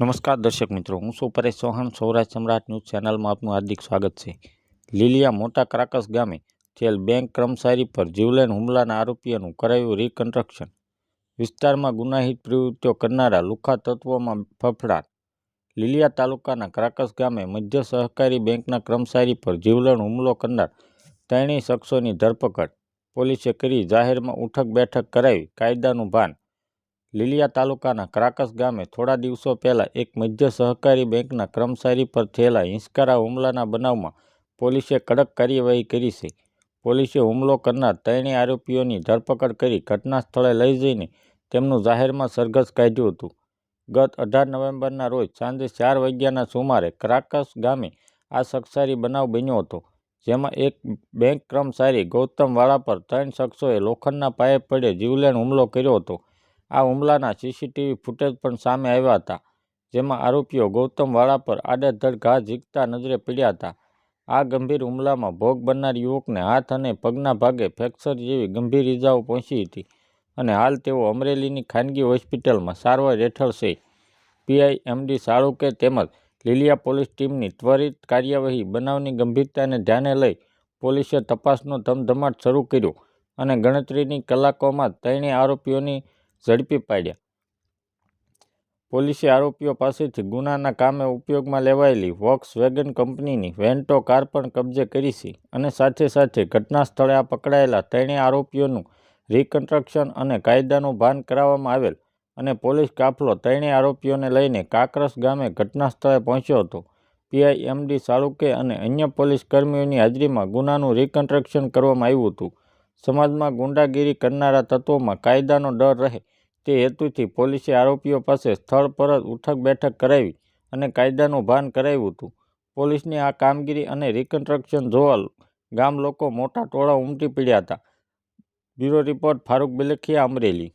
નમસ્કાર દર્શક મિત્રો, હું સૌ પરેશ ચૌહાણ, સૌરાષ્ટ્ર સમ્રાટ ન્યૂઝ ચેનલમાં આપનું હાર્દિક સ્વાગત છે. લીલિયા મોટા ક્રાકસ ગામે થયેલ બેંક કર્મચારી પર જીવલેણ હુમલાના આરોપીઓનું કરાયું રિકન્સ્ટ્રક્શન વિસ્તારમાં ગુનાહિત પ્રવૃત્તિઓ કરનારા લુખા તત્વોમાં ફફડાટ. લીલિયા તાલુકાના ક્રાકસ ગામે મધ્ય સહકારી બેંકના કર્મચારી પર જીવલેણ હુમલો કરનાર ત્રણેય શખ્સોની ધરપકડ. પોલીસે કરી જાહેરમાં ઉઠક બેઠક કરાવી કાયદાનું ભાન લીલિયા તાલુકાના ક્રાકસ ગામે થોડા દિવસો પહેલાં એક મધ્ય સહકારી બેંકના કર્મચારી પર થયેલા હિંસકારા હુમલાના બનાવમાં પોલીસે કડક કાર્યવાહી કરી છે. પોલીસે હુમલો કરનાર ત્રણેય આરોપીઓની ધરપકડ કરી ઘટના સ્થળે લઈ જઈને તેમનું જાહેરમાં સરઘસ કાઢ્યું હતું. ગત અઢાર નવેમ્બરના રોજ સાંજે ચાર વાગ્યાના સુમારે ક્રાકસ ગામે આ સક્ષારી બનાવ બન્યો હતો, જેમાં એક બેંક કર્મચારી ગૌતમ વાળા પર ત્રણ શખ્સોએ લોખંડના પાયે પડે જીવલેણ હુમલો કર્યો હતો. આ હુમલાના સીસીટીવી ફૂટેજ પણ સામે આવ્યા હતા, જેમાં આરોપીઓ ગૌતમ વાળા પર આડેધડ ઘા ઝીકતા નજરે પડ્યા હતા. આ ગંભીર હુમલામાં ભોગ બનનાર યુવકને હાથ અને પગના ભાગે ફ્રેક્ચર જેવી ગંભીર ઇજાઓ પહોંચી હતી અને હાલ તેઓ અમરેલીની ખાનગી હોસ્પિટલમાં સારવાર હેઠળ છે. પીઆઈ એમડી સાળુકે તેમજ લીલિયા પોલીસ ટીમની ત્વરિત કાર્યવાહી બનાવની ગંભીરતાને ધ્યાને લઈ પોલીસે તપાસનો ધમધમાટ શરૂ કર્યો અને ગણતરીની કલાકોમાં ત્રણેય આરોપીઓની ઝડપી પાડ્યા. પોલીસે આરોપીઓ પાસેથી ગુનાના કામે ઉપયોગમાં લેવાયેલી વોક્સ વેગન કંપનીની વેન્ટો કાર પણ કબજે કરી છે અને સાથે સાથે ઘટના સ્થળે આ પકડાયેલા ત્રણેય આરોપીઓનું રિકન્સ્ટ્રક્શન અને કાયદાનું ભાન કરાવવામાં આવેલ અને પોલીસ કાફલો ત્રણેય આરોપીઓને લઈને કાકરસ ગામે ઘટના સ્થળે પહોંચ્યો હતો. પીઆઈ એમડી સાળુકે અને અન્ય પોલીસ કર્મીઓની હાજરીમાં ગુનાનું રિકન્સ્ટ્રક્શન કરવામાં આવ્યું હતું. સમાજમાં ગુંડાગીરી કરનારા તત્વોમાં કાયદાનો ડર રહે તે હેતુથી પોલીસે આરોપીઓ પાસે સ્થળ પર જ ઉઠક બેઠક કરાવી અને કાયદાનું ભાન કરાવ્યું હતું. પોલીસની આ કામગીરી અને રિકન્સ્ટ્રક્શન જોવા ગામ લોકો મોટા ટોળા ઉમટી પડ્યા હતા. Bureau report Farooq Bilakhiya Amreli.